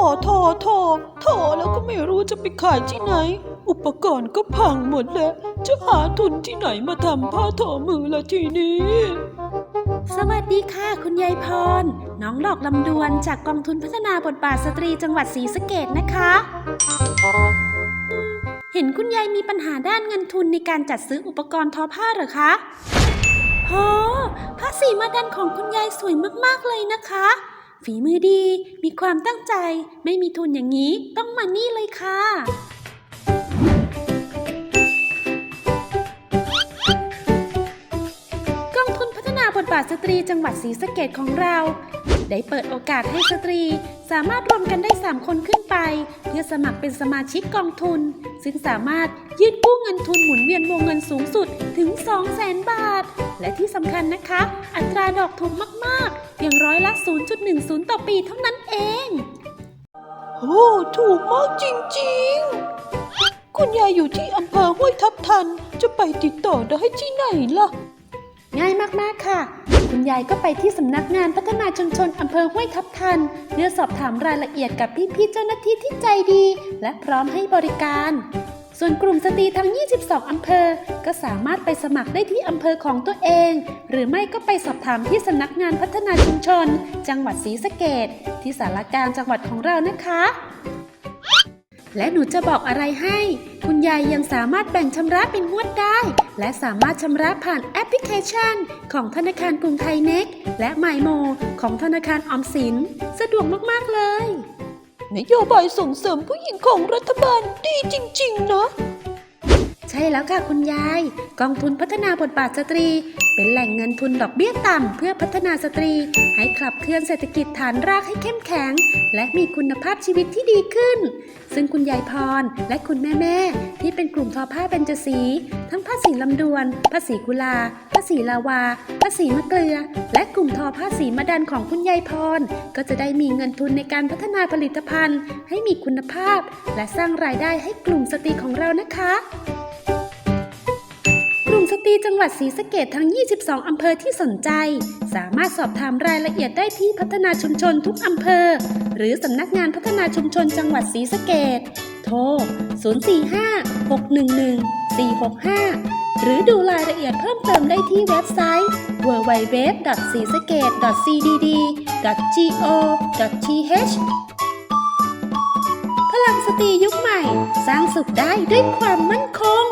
โถโถโถแล้วก็ไม่รู้จะไปขายที่ไหน อุปกรณ์ก็พังหมดแล้ว จะหาทุนที่ไหนมาทำผ้าทอมือละทีนี้ สวัสดีค่ะคุณยายพร น้องดอกลำดวนจากกองทุนพัฒนาบทบาทสตรีจังหวัดศรีสะเกดนะคะ เห็นคุณยายมีปัญหาด้านเงินทุนในการจัดซื้ออุปกรณ์ทอผ้าหรอคะโอ้ผ้าสีมาดันของคุณยายสวยมากๆเลยนะคะ ฝีมือดี มีความตั้งใจ ไม่มีทุนอย่างนี้ต้องมานี่เลยค่ะ กองทุนพัฒนาบทบาทสตรีจังหวัดศรีสะเกดของเรา ได้เปิดโอกาสให้สตรี สามารถรวมกันได้ 3 คนขึ้นไป เพื่อสมัครเป็นสมาชิกกองทุน ซึ่งสามารถยื่นกู้เงินทุนหมุนเวียนวงเงินสูงสุดถึง 200,000 บาท และที่สำคัญนะคะ อัตราดอกถูกมากๆ พียงร้อยละ 0.10 ต่อปีเท่านั้นเอง โอ้ถูกมากจริงๆ คุณยายอยู่ที่อำเภอห้วยทับทัน จะไปติดต่อได้ที่ไหนล่ะ ง่ายมากๆค่ะ คุณยายก็ไปที่สำนักงานพัฒนาชุมชนอำเภอห้วยทับทัน เพื่อสอบถามรายละเอียดกับพี่ๆเจ้าหน้าที่ที่ใจดี และพร้อมให้บริการ ส่วนกลุ่มสตรีทั้ง 22 อำเภอ ก็สามารถไปสมัครได้ที่อำเภอของตัวเอง หรือไม่ก็ไปสอบถามที่สำนักงานพัฒนาชุมชน จังหวัดศรีสะเกดที่สารกลางจังหวัดของเรานะคะ และหนูจะบอกอะไรให้ คุณยายยังสามารถแบ่งชำระเป็นงวดได้ และสามารถชำระผ่านแอปพลิเคชัน ของธนาคารกรุงไทยเน็กและไมโม ของธนาคารออมสิน สะดวกมาก ๆ เลย นโยบายส่งเสริมผู้หญิงของรัฐบาลดีจริง ๆ นะ ใช่แล้วค่ะคุณยาย กองทุนพัฒนาบทบาทสตรี เป็นแหล่งเงินทุนดอกเบี้ยต่ำเพื่อพัฒนาสตรี ให้ขับเคลื่อนเศรษฐกิจฐานรากให้เข้มแข็ง และมีคุณภาพชีวิตที่ดีขึ้น ซึ่งคุณยายพรและคุณแม่แม่ที่เป็นกลุ่มทอผ้าเบญจสี ทั้งผ้าสีลำดวนผ้าสีกุลาผ้าสีลาวาผ้าสีมะเกลือ และ ผ้าสีมะดันของคุณยายพร ก็จะได้มีเงินทุนในการพัฒนาผลิตภัณฑ์ ให้มีคุณภาพ และสร้างรายได้ให้กลุ่มสตรีของเรานะคะกลุ่มสตรีจังหวัดศรีสะเกดทั้ง 22 อำเภอที่สนใจ สามารถสอบถามรายละเอียดได้ที่พัฒนาชุมชนทุกอำเภอ หรือสำนักงานพัฒนาชุมชนจังหวัดศรีสะเกดโทร 045-611-465 หรือดูรายละเอียดเพิ่มเติมได้ที่เว็บไซต์ www.sisaket.cdd.go.th พลังสตรียุคใหม่ สร้างสุขได้ด้วยความมั่นคง